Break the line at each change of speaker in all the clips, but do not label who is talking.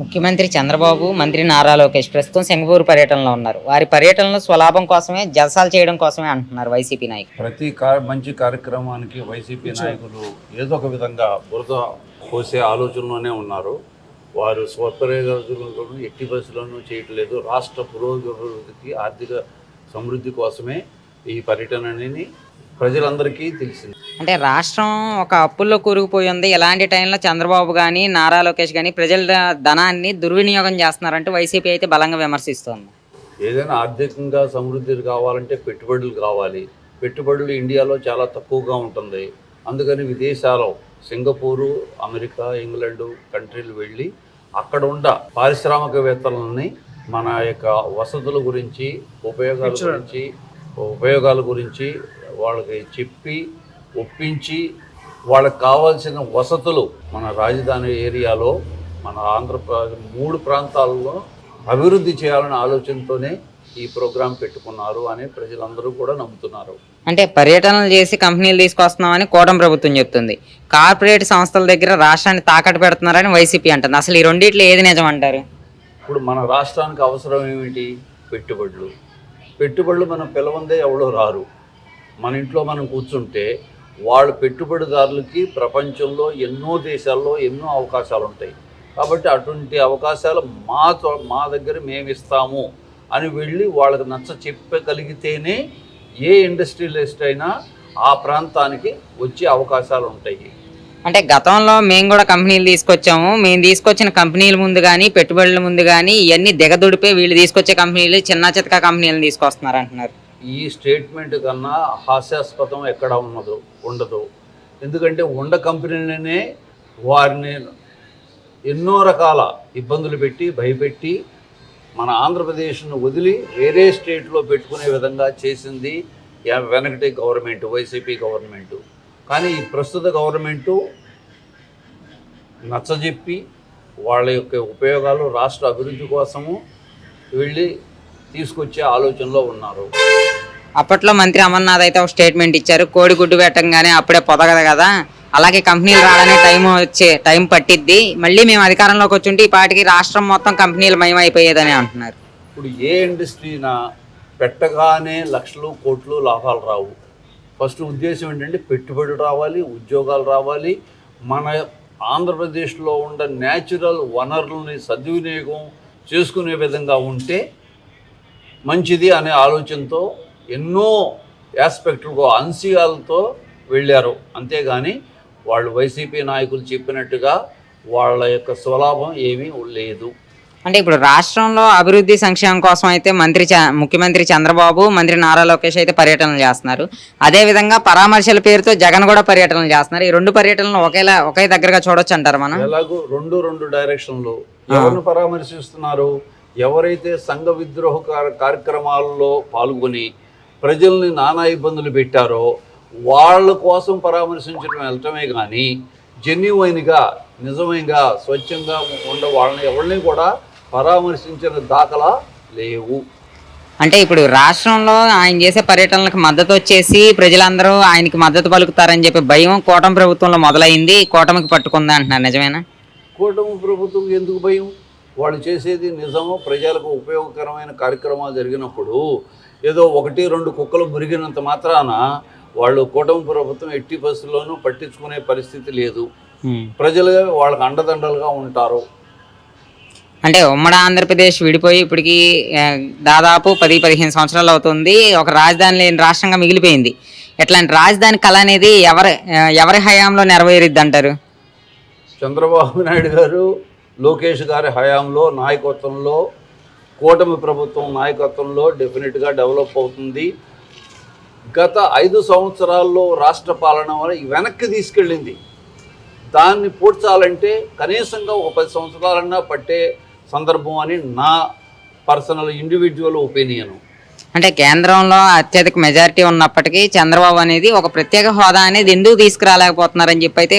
ముఖ్యమంత్రి చంద్రబాబు మంత్రి నారా లోకేష్ ప్రస్తుతం సింగపూర్ పర్యటనలో ఉన్నారు. వారి పర్యటనలో స్వలాభం కోసమే జలసాలు చేయడం కోసమే అంటున్నారు వైసీపీ నాయకులు.
ప్రతి మంచి కార్యక్రమానికి వైసీపీ నాయకులు ఏదో ఒక విధంగా బురద పోసే ఆలోచనలోనే ఉన్నారు. వారు స్వప్రయోజనంలోనూ ఎట్టి బస్సులను చేయట్లేదు. రాష్ట్ర పురోగతికి ఆర్థిక సమృద్ధి కోసమే ఈ పర్యటన అనేది ప్రజలందరికీ తెలిసింది.
అంటే రాష్ట్రం ఒక అప్పుల్లో కూరుకుపోయి ఉంది ఇలాంటి టైంలో చంద్రబాబు కానీ నారా లోకేష్ కానీ ప్రజల ధనాన్ని దుర్వినియోగం చేస్తున్నారంటూ వైసీపీ అయితే బలంగా విమర్శిస్తోంది.
ఏదైనా ఆర్థికంగా సమృద్ధి కావాలంటే పెట్టుబడులు కావాలి. పెట్టుబడులు ఇండియాలో చాలా తక్కువగా ఉంటుంది. అందుకని విదేశాలు సింగపూరు అమెరికా ఇంగ్లాండ్ కంట్రీలు వెళ్ళి అక్కడ ఉన్న పారిశ్రామికవేత్తలని మన యొక్క వసతుల గురించి ఉపయోగాల గురించి ఉపయోగాల గురించి వాళ్ళకి చెప్పి ఒప్పించి వాళ్ళకి కావాల్సిన వసతులు మన రాజధాని ఏరియాలో మన ఆంధ్రప్రదేశ్ మూడు ప్రాంతాల్లో అభివృద్ధి చేయాలనే ఆలోచనతోనే ఈ ప్రోగ్రాం పెట్టుకున్నారు అని ప్రజలందరూ కూడా నమ్ముతున్నారు.
అంటే పర్యటనలు చేసి కంపెనీలు తీసుకొస్తున్నామని కూటమి ప్రభుత్వం చెప్తుంది. కార్పొరేట్ సంస్థల దగ్గర రాష్ట్రాన్ని తాకట్టు పెడుతున్నారని వైసీపీ అంటుంది. అసలు ఈ రెండిట్లో ఏది నిజం అంటారు?
ఇప్పుడు మన రాష్ట్రానికి అవసరం ఏమిటి? పెట్టుబడులు. పెట్టుబడులు మనం పిలవందే ఎవడో రారు. మన ఇంట్లో మనం కూర్చుంటే వాళ్ళ పెట్టుబడిదారులకి ప్రపంచంలో ఎన్నో దేశాల్లో ఎన్నో అవకాశాలు ఉంటాయి కాబట్టి అటువంటి అవకాశాలు మా మా దగ్గర మేము ఇస్తాము అని వెళ్ళి వాళ్ళకి నచ్చ చెప్పగలిగితేనే ఏ ఇండస్ట్రియలిస్ట్ అయినా ఆ ప్రాంతానికి వచ్చే అవకాశాలు ఉంటాయి
అంటే గతంలో మేము కూడా కంపెనీలు తీసుకొచ్చాము. మేము తీసుకొచ్చిన కంపెనీల ముందు కానీ పెట్టుబడుల ముందు కానీ ఇవన్నీ దిగదుడిపే వీళ్ళు తీసుకొచ్చే కంపెనీలు చిన్న చితక కంపెనీలు తీసుకొస్తున్నారు అంటున్నారు.
ఈ స్టేట్మెంట్ కన్నా హాస్యాస్పదం ఎక్కడ ఉన్నదో ఉండదు. ఎందుకంటే ఉండ కంపెనీలనే వారిని ఎన్నో రకాల ఇబ్బందులు పెట్టి భయపెట్టి మన ఆంధ్రప్రదేశ్ను వదిలి వేరే స్టేట్లో పెట్టుకునే విధంగా చేసింది వెనకటి గవర్నమెంట్ వైసీపీ గవర్నమెంటు. కానీ ఈ ప్రస్తుత గవర్నమెంటు నచ్చజెప్పి వాళ్ళ యొక్క ఉపయోగాలు రాష్ట్ర అభివృద్ధి కోసము వెళ్ళి తీసుకొచ్చే ఆలోచనలో ఉన్నారు.
అప్పట్లో మంత్రి అమర్నాథ్ అయితే ఒక స్టేట్మెంట్ ఇచ్చారు కోడి గుడ్డు పెట్టంగానే అప్పుడే పొదగదు కదా. అలాగే కంపెనీలు రావడానికి టైం వచ్చే టైం పట్టిద్ది. మళ్ళీ మేము అధికారంలోకి వచ్చుంటే ఈ పాటికి రాష్ట్రం మొత్తం కంపెనీలు మయమైపోయేదని అంటున్నారు.
ఇప్పుడు ఏ ఇండస్ట్రీనా పెట్టగానే లక్షలు కోట్లు లాభాలు రావు. ఫస్ట్ ఉద్దేశం ఏంటంటే పెట్టుబడి రావాలి ఉద్యోగాలు రావాలి. మన ఆంధ్రప్రదేశ్లో ఉన్న న్యాచురల్ వనరులని సద్వినియోగం చేసుకునే విధంగా ఉంటే మంచిది అనే ఆలోచనతో ఎన్నో యాస్పెక్టులు అంశాలతో వెళ్ళారు. అంతేగాని వాళ్ళు వైసీపీ నాయకులు చెప్పినట్టుగా వాళ్ళ యొక్క స్వలాభం ఏమీ లేదు.
అంటే ఇప్పుడు రాష్ట్రంలో అభివృద్ధి సంక్షేమం కోసం అయితే మంత్రి చ- ముఖ్యమంత్రి చంద్రబాబు మంత్రి నారా లోకేష్ అయితే పర్యటనలు చేస్తున్నారు. అదే విధంగా పరామర్శల పేరుతో జగన్ కూడా పర్యటనలు చేస్తున్నారు. ఈ రెండు పర్యటనలు ఒకేలా ఒకే దగ్గరగా చూడొచ్చు అంటారు మనం?
ఎలాగో రెండు రెండు డైరెక్షన్లు. ఎవరిని పరామర్శిస్తున్నారు? ఎవరైతే సంఘ విద్రోహ కార- కార్యక్రమాల్లో పాల్గొని ప్రజల్ని నానా ఇబ్బందులు పెట్టారో వాళ్ళ కోసం పరామర్శించడం వెళ్ళటమే కానీ జెన్యువైన్గా నిజమైనగా స్వచ్ఛంగా ఉండ వాళ్ళని ఎవరిని కూడా పరామర్శించిన దాఖలా లేవు.
అంటే ఇప్పుడు రాష్ట్రంలో ఆయన చేసే పర్యటనలకు మద్దతు వచ్చేసి ప్రజలందరూ ఆయనకి మద్దతు పలుకుతారని చెప్పి భయం కూటమి ప్రభుత్వంలో మొదలైంది. కూటమికి పట్టుకుంది అంటున్నారు. నిజమేనా?
కూటమి ప్రభుత్వం ఎందుకు భయం? వాళ్ళు చేసేది నిజము ప్రజలకు ఉపయోగకరమైన కార్యక్రమాలు జరిగినప్పుడు ఏదో ఒకటి రెండు కుక్కలు మురిగినంత మాత్రాన వాళ్ళు కూటమి ప్రభుత్వం ఎట్టి బస్సుల్లోనూ పట్టించుకునే పరిస్థితి లేదు. ప్రజలు వాళ్ళకి అండదండలుగా ఉంటారు.
అంటే ఉమ్మడి ఆంధ్రప్రదేశ్ విడిపోయి ఇప్పటికి దాదాపు పది పదిహేను సంవత్సరాలు అవుతుంది. ఒక రాజధాని లేని రాష్ట్రంగా మిగిలిపోయింది. ఇట్లాంటి రాజధాని కళ అనేది ఎవరి ఎవరి హయాంలో నెరవేరుద్ది అంటారు
చంద్రబాబు నాయుడు గారు లోకేష్ గారి హయాంలో నాయకత్వంలో కూటమి ప్రభుత్వం నాయకత్వంలో డెఫినెట్గా డెవలప్ అవుతుంది. గత ఐదు సంవత్సరాల్లో రాష్ట్ర పాలన వల్ల వెనక్కి తీసుకెళ్ళింది. దాన్ని పూడ్చాలంటే కనీసంగా ఒక పది సంవత్సరాలన్నా పట్టే సందర్భం అని నా పర్సనల్ ఇండివిజువల్ ఒపీనియన్.
అంటే కేంద్రంలో అత్యధిక మెజారిటీ ఉన్నప్పటికీ చంద్రబాబు అనేది ఒక ప్రత్యేక హోదా అనేది ఎందుకు తీసుకురాలేకపోతున్నారని చెప్పి అయితే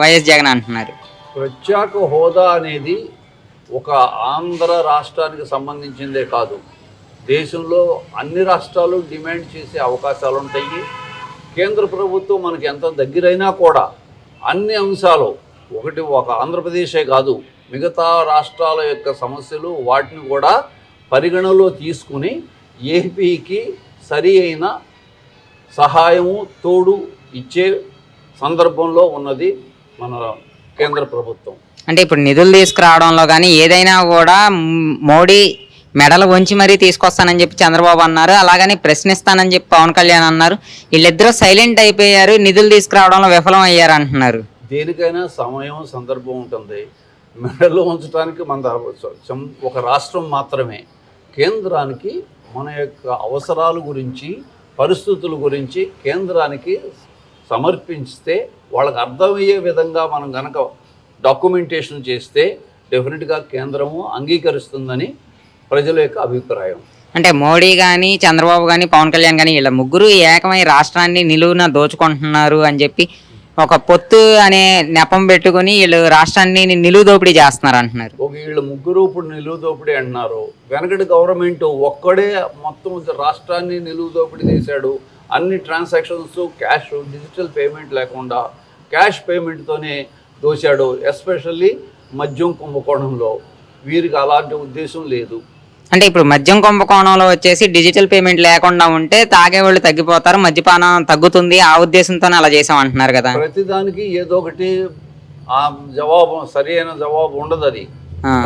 వైఎస్ జగన్ అంటున్నారు.
ప్రత్యేక హోదా అనేది ఒక ఆంధ్ర రాష్ట్రానికి సంబంధించిందే కాదు. దేశంలో అన్ని రాష్ట్రాలు డిమాండ్ చేసే అవకాశాలు ఉంటాయి. కేంద్ర ప్రభుత్వం మనకి ఎంత దగ్గరైనా కూడా అన్ని అంశాలు ఒకటి ఒక ఆంధ్రప్రదేశే కాదు మిగతా రాష్ట్రాల యొక్క సమస్యలు వాటిని కూడా పరిగణలో తీసుకుని ఏపీకి సరి అయిన సహాయము తోడు ఇచ్చే సందర్భంలో ఉన్నది మన కేంద్ర ప్రభుత్వం.
అంటే ఇప్పుడు నిధులు తీసుకురావడంలో కానీ ఏదైనా కూడా మోడీ మెడలు వంచి మరీ తీసుకొస్తానని చెప్పి చంద్రబాబు అన్నారు. అలాగని ప్రశ్నిస్తానని చెప్పి పవన్ కళ్యాణ్ అన్నారు. వీళ్ళిద్దరూ సైలెంట్ అయిపోయారు నిధులు తీసుకురావడంలో విఫలం అయ్యారు అంటున్నారు.
దేనికైనా సమయం సందర్భం ఉంటుంది. మెడలో ఉంచడానికి మన ఒక రాష్ట్రం మాత్రమే. కేంద్రానికి మన యొక్క అవసరాల గురించి పరిస్థితుల గురించి కేంద్రానికి సమర్పిస్తే వాళ్ళకి అర్థమయ్యే విధంగా మనం కనుక డాక్యుమెంటేషన్ చేస్తే డెఫినెట్గా కేంద్రము అంగీకరిస్తుందని ప్రజల యొక్క అభిప్రాయం.
అంటే మోడీ కానీ చంద్రబాబు కానీ పవన్ కళ్యాణ్ కానీ ఇలా ముగ్గురు ఏకమై రాష్ట్రాన్ని నిలువున దోచుకుంటున్నారు అని చెప్పి ఒక పొత్తు అనే నెపం పెట్టుకుని వీళ్ళు రాష్ట్రాన్ని నిలువు దోపిడీ చేస్తున్నారు అంటున్నారు.
ఒక వీళ్ళు ముగ్గురు ఇప్పుడు నిలువు దోపిడీ అంటున్నారు. వెనకటి గవర్నమెంట్ ఒక్కడే మొత్తం రాష్ట్రాన్ని నిలువు దోపిడీ చేశాడు. అన్ని ట్రాన్సాక్షన్స్ క్యాష్ డిజిటల్ పేమెంట్ లేకుండా క్యాష్ పేమెంట్తోనే దోశాడు. ఎస్పెషల్లీ మద్యం కుంభకోణంలో. వీరికి అలాంటి ఉద్దేశం లేదు.
అంటే ఇప్పుడు మద్యం కుంభకోణంలో వచ్చేసి డిజిటల్ పేమెంట్ లేకుండా ఉంటే తాగేవాళ్ళు తగ్గిపోతారు మద్యపానం తగ్గుతుంది ఆ ఉద్దేశంతోనే అలా చేసాం అంటున్నారు కదా.
ప్రతిదానికి ఏదో ఒకటి ఆ జవాబు సరి అయిన జవాబు ఉండదు అది.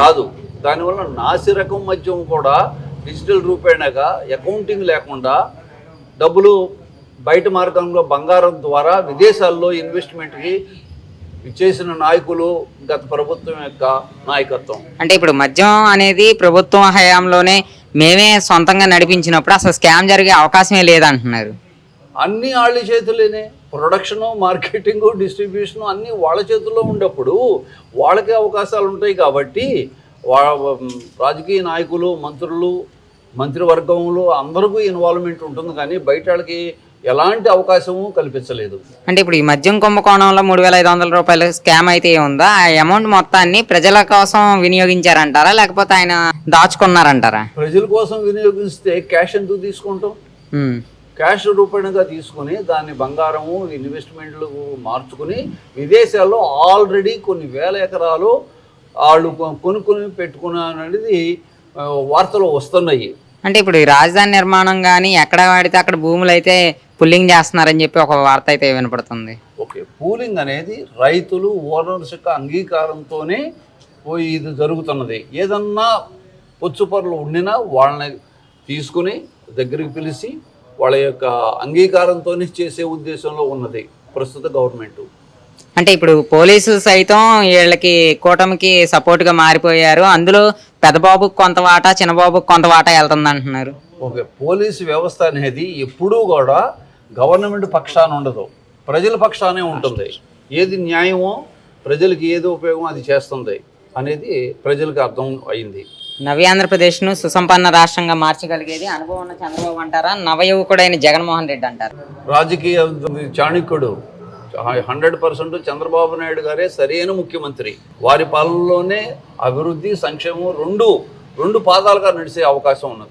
కాదు. దానివల్ల నాసి రకం మద్యం కూడా డిజిటల్ రూపేణగా అకౌంటింగ్ లేకుండా డబ్బులు బయట మార్గంలో బంగారం ద్వారా విదేశాల్లో ఇన్వెస్ట్మెంట్కి చేసిన నాయకులు గత ప్రభుత్వం యొక్క నాయకత్వం.
అంటే ఇప్పుడు మద్యం అనేది ప్రభుత్వం హయాంలోనే మేమే సొంతంగా నడిపించినప్పుడు అసలు స్కామ్ జరిగే అవకాశమే లేదంటున్నారు.
అన్ని వాళ్ళ చేతులేనే ప్రొడక్షను మార్కెటింగ్ డిస్ట్రిబ్యూషన్ అన్నీ వాళ్ళ చేతుల్లో ఉన్నప్పుడు వాళ్ళకే అవకాశాలు ఉంటాయి కాబట్టి రాజకీయ నాయకులు మంత్రులు మంత్రివర్గంలో అందరికీ ఇన్వాల్వ్మెంట్ ఉంటుంది కానీ బయట వాళ్ళకి ఎలాంటి అవకాశము కల్పించలేదు.
అంటే ఇప్పుడు ఈ మద్యం కుంభకోణంలో మూడు వేల ఐదు వందల రూపాయల స్కామ్ అయితే ఉందో? ఆ అమౌంట్ మొత్తాన్ని ప్రజల కోసం వినియోగించారంటారా? లేకపోతే ఆయన దాచుకున్నారంటారా?
ప్రజల కోసం వినియోగిస్తే క్యాష్ ఎందుకు తీసుకుంటాం. క్యాష్ రూపేణగా తీసుకుని దాన్ని బంగారము ఇన్వెస్ట్మెంట్లు మార్చుకుని విదేశాల్లో ఆల్రెడీ కొన్ని వేల ఎకరాలు వాళ్ళు కొనుక్కొని పెట్టుకున్నది వార్తలు వస్తున్నాయి.
అంటే ఇప్పుడు ఈ రాజధాని నిర్మాణం కానీ ఎక్కడ వాడితే అక్కడ భూములు అయితే పుల్లింగ్ చేస్తున్నారని చెప్పి ఒక వార్త అయితే వినపడుతుంది.
ఓకే పూలింగ్ అనేది రైతులు ఓనర్స్ యొక్క అంగీకారంతోనే ఓ ఇది జరుగుతున్నది. ఏదన్నా పొచ్చుపరులు ఉండినా వాళ్ళని తీసుకుని దగ్గరికి పిలిచి వాళ్ళ యొక్క అంగీకారంతోనే చేసే ఉద్దేశంలో ఉన్నది ప్రస్తుత గవర్నమెంట్.
అంటే ఇప్పుడు పోలీసులు సైతం వీళ్ళకి కూటమికి సపోర్ట్గా మారిపోయారు. అందులో పెద్దబాబుకి కొంత వాటా చిన్నబాబుకి కొంత వాటా వెళ్తుంది అంటున్నారు
ఓకే పోలీసు వ్యవస్థ అనేది ఎప్పుడూ కూడా గవర్నమెంట్ పక్షాన ఉండదు. ప్రజల పక్షానే ఉంటుంది. ఏది న్యాయమో ప్రజలకి ఏది ఉపయోగం అది చేస్తుంది అనేది ప్రజలకు అర్థం అయింది.
నవ్య ఆంధ్రప్రదేశ్ను సుసంపన్న రాష్ట్రంగా మార్చగలిగేది అనుభవం ఉన్న చంద్రబాబు అంటారా? నవయువకుడైన జగన్మోహన్ రెడ్డి అంటారు.
రాజకీయ చాణక్యుడు. హండ్రెడ్ పర్సెంట్ చంద్రబాబు నాయుడు గారే సరైన ముఖ్యమంత్రి. వారి పాలనలోనే అభివృద్ధి సంక్షేమం రెండు రెండు పాదాలుగా నడిచే అవకాశం ఉన్నది.